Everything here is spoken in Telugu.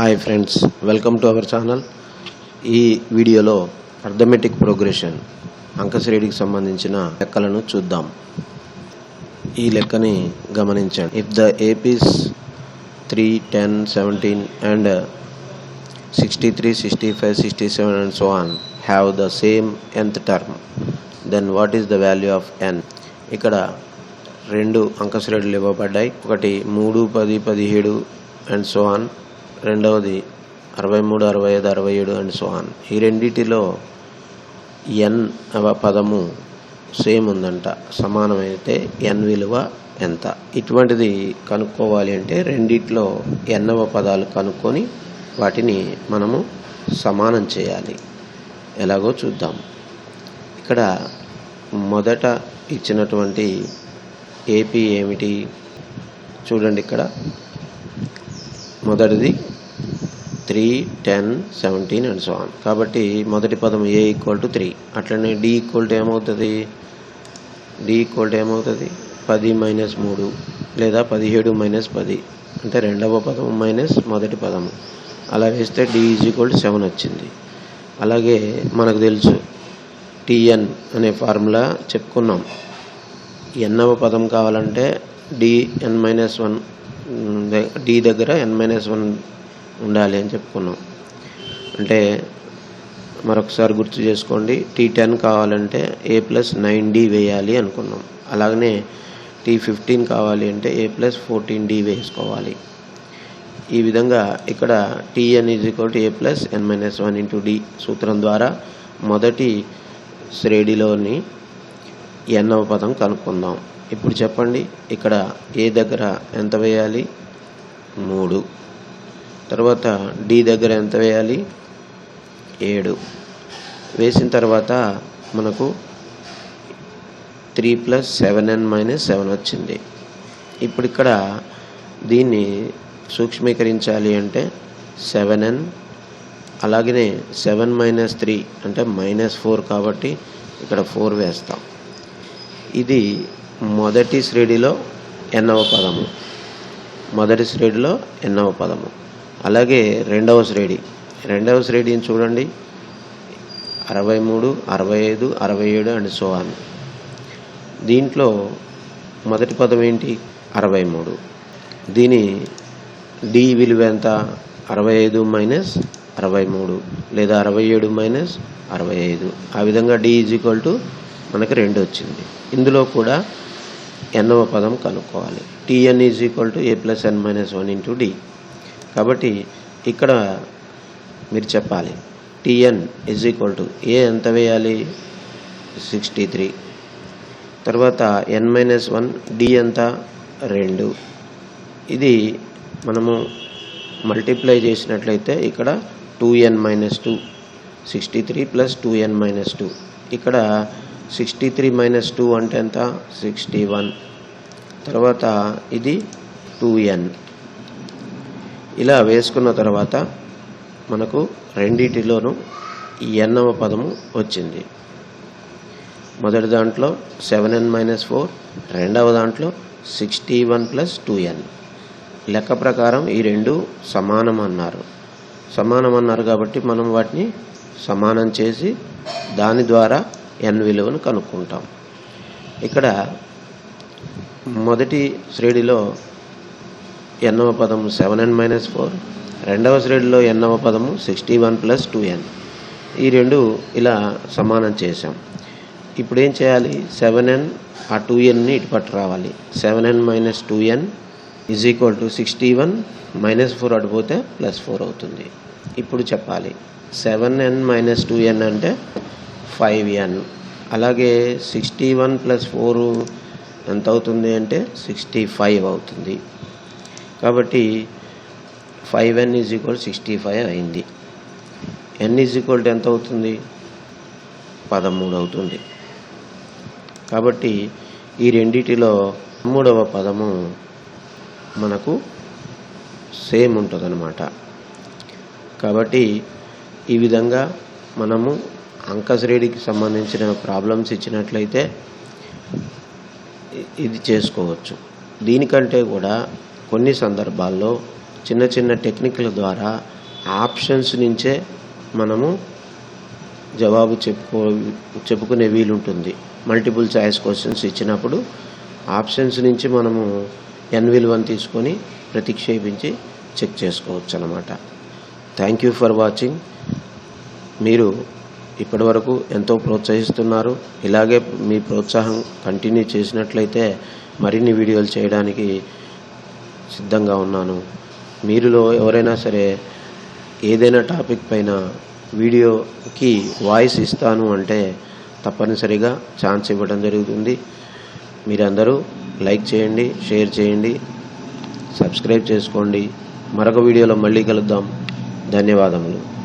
Hi friends welcome to our channel ఈ వీడియోలో అర్థమెటిక్ ప్రోగ్రెషన్ అంకశ్రేణికి సంబంధించిన లెక్కలను చూద్దాం. ఈ లెక్కని గమనించండి. If the APs three ten seventeen and sixty three sixty five sixty seven and so on have the same nth term then what is the value of n ఇక్కడ రెండు అంకశ్రేణులు ఇవ్వబడ్డాయి. ఒకటి మూడు పది పదిహేడు అండ్ సో ఆన్ రెండవది అరవై మూడు అరవై ఐదు అరవై ఏడు అండ్ సోహాన్ ఈ రెండిటిలో ఎన్ అవ పదము సేమ్ ఉందంట. సమానమైతే ఎన్ విలువ ఎంత? ఇటువంటిది కనుక్కోవాలి అంటే రెండిట్లో ఎన్నవ పదాలు కనుక్కొని వాటిని మనము సమానం చేయాలి. ఎలాగో చూద్దాం. ఇక్కడ మొదట ఇచ్చినటువంటి ఏపీ ఏమిటి? చూడండి ఇక్కడ. మొదటిది three ten seventeen and so on. కాబట్టి మొదటి పదం ఏ ఈక్వల్ టు త్రీ. అట్లనే డి ఈక్వల్ టు ఏమవుతుంది? డి ఈక్వల్ టు ఏమవుతుంది? పది మైనస్ మూడు లేదా పదిహేడు మైనస్ పది. అంటే రెండవ పదము మైనస్ మొదటి పదము. అలా వేస్తే d is equal to seven వచ్చింది. అలాగే మనకు తెలుసు టిఎన్ అనే ఫార్ములా చెప్పుకున్నాం. ఎన్నవ పదం కావాలంటే డిఎన్ మైనస్ వన్ డి దగ్గర ఎన్ మైనస్ వన్ ఉండాలి అని చెప్పుకున్నాం. అంటే మరొకసారి గుర్తు చేసుకోండి టీ టెన్ కావాలంటే ఏ ప్లస్ నైన్ డి వేయాలి అనుకున్నాం. అలాగనే టీ ఫిఫ్టీన్ కావాలి అంటే ఏ ప్లస్ ఫోర్టీన్ డి వేసుకోవాలి. ఈ విధంగా ఇక్కడ t n is equal to a plus n minus one into d సూత్రం ద్వారా మొదటి శ్రేణిలోని ఎన్నవ పదం కనుక్కుందాం. ఇప్పుడు చెప్పండి ఇక్కడ ఏ దగ్గర ఎంత వేయాలి? మూడు. తర్వాత డి దగ్గర ఎంత వేయాలి? ఏడు. వేసిన తర్వాత మనకు three plus seven n minus seven వచ్చింది. ఇప్పుడు ఇక్కడ దీన్ని సూక్ష్మీకరించాలి అంటే సెవెన్ ఎన్ అలాగనే సెవెన్ మైనస్ త్రీ అంటే మైనస్ ఫోర్ కాబట్టి ఇక్కడ ఫోర్ వేస్తాం. ఇది మొదటి శ్రేణిలో ఎన్నవ పదము. మొదటి శ్రేణిలో ఎన్నవ పదము. అలాగే రెండవ శ్రేణి. రెండవ శ్రేణిని చూడండి. అరవై మూడు అరవై ఐదు అరవై ఏడు అండ్ సో దీంట్లో మొదటి పదం ఏంటి? అరవై మూడు దీని డి విలువ ఎంత? అరవై ఐదు మైనస్ అరవై మూడు లేదా అరవై ఏడు మైనస్ అరవై ఐదు ఆ విధంగా డి ఈజ్ ఈక్వల్ టు మనకి రెండు వచ్చింది. ఇందులో కూడా ఎన్నవ పదం కనుక్కోవాలి. T n is equal to a plus n minus one into d కాబట్టి ఇక్కడ మీరు చెప్పాలి. T n is equal to a ఎంత వేయాలి? సిక్స్టీ త్రీ తర్వాత ఎన్ మైనస్ వన్ డి ఎంత? రెండు. ఇది మనము మల్టిప్లై చేసినట్లయితే ఇక్కడ two n minus two sixty three plus two n minus two ఇక్కడ సిక్స్టీ త్రీ మైనస్ టూ అంటే ఎంత? Sixty one. తర్వాత ఇది టూ ఎన్ ఇలా వేసుకున్న తర్వాత మనకు రెండింటిలోనూ ఎన్నవ పదము వచ్చింది. మొదటి దాంట్లో సెవెన్ ఎన్ మైనస్ ఫోర్ రెండవ దాంట్లో sixty one plus two n లెక్క ప్రకారం ఈ రెండు సమానం అన్నారు సమానం అన్నారు కాబట్టి మనం వాటిని సమానం చేసి దాని ద్వారా ఎన్ విలువను కనుక్కుంటాం. ఇక్కడ మొదటి శ్రేణిలో ఎన్నవ పదము సెవెన్ ఎన్ మైనస్ ఫోర్ రెండవ శ్రేణిలో ఎన్నవ పదము sixty one plus two n ఈ రెండు ఇలా సమానం చేశాం. ఇప్పుడు ఏం చేయాలి? సెవెన్ ఎన్ ఆ టూ ఎన్ని ఇటు పట్టు రావాలి. Seven n minus two n is equal to sixty one minus four అడిపోతే plus four అవుతుంది. ఇప్పుడు చెప్పాలి. Seven n minus two n అంటే ఫైవ్ ఎన్ అలాగే సిక్స్టీ వన్ ప్లస్ ఫోర్ ఎంత అవుతుంది అంటే సిక్స్టీ ఫైవ్ అవుతుంది. కాబట్టి five n is equal sixty five అయింది. ఎన్ ఈజ్ ఈక్వల్ ఎంత అవుతుంది పదమూడు అవుతుంది కాబట్టి ఈ రెండిటిలో మూడవ పదము మనకు సేమ్ ఉంటుందన్నమాట. కాబట్టి ఈ విధంగా మనము అంకశ్రేణికి సంబంధించిన ప్రాబ్లమ్స్ ఇచ్చినట్లయితే ఇది చేసుకోవచ్చు. దీనికంటే కూడా కొన్ని సందర్భాల్లో చిన్న చిన్న టెక్నిక్ల ద్వారా ఆప్షన్స్ నుంచే మనము జవాబు చెప్పుకో చెప్పుకునే వీలుంటుంది. మల్టిపుల్ చాయిస్ క్వశ్చన్స్ ఇచ్చినప్పుడు ఆప్షన్స్ నుంచి మనము ఎన్ విలువను తీసుకొని ప్రతిక్షేపించి చెక్ చేసుకోవచ్చు అన్నమాట థ్యాంక్ యూ ఫర్ వాచింగ్ మీరు ఇప్పటివరకు ఎంతో ప్రోత్సహిస్తున్నారు. ఇలాగే మీ ప్రోత్సాహం కంటిన్యూ చేసినట్లయితే మరిన్ని వీడియోలు చేయడానికి సిద్ధంగా ఉన్నాను. మీరులో ఎవరైనా సరే ఏదైనా టాపిక్ పైన వీడియోకి వాయిస్ ఇస్తాను అంటే తప్పనిసరిగా ఛాన్స్ ఇవ్వడం జరుగుతుంది. మీరందరూ లైక్ చేయండి షేర్ చేయండి సబ్స్క్రైబ్ చేసుకోండి. మరొక వీడియోలో మళ్ళీ కలుద్దాం. ధన్యవాదములు.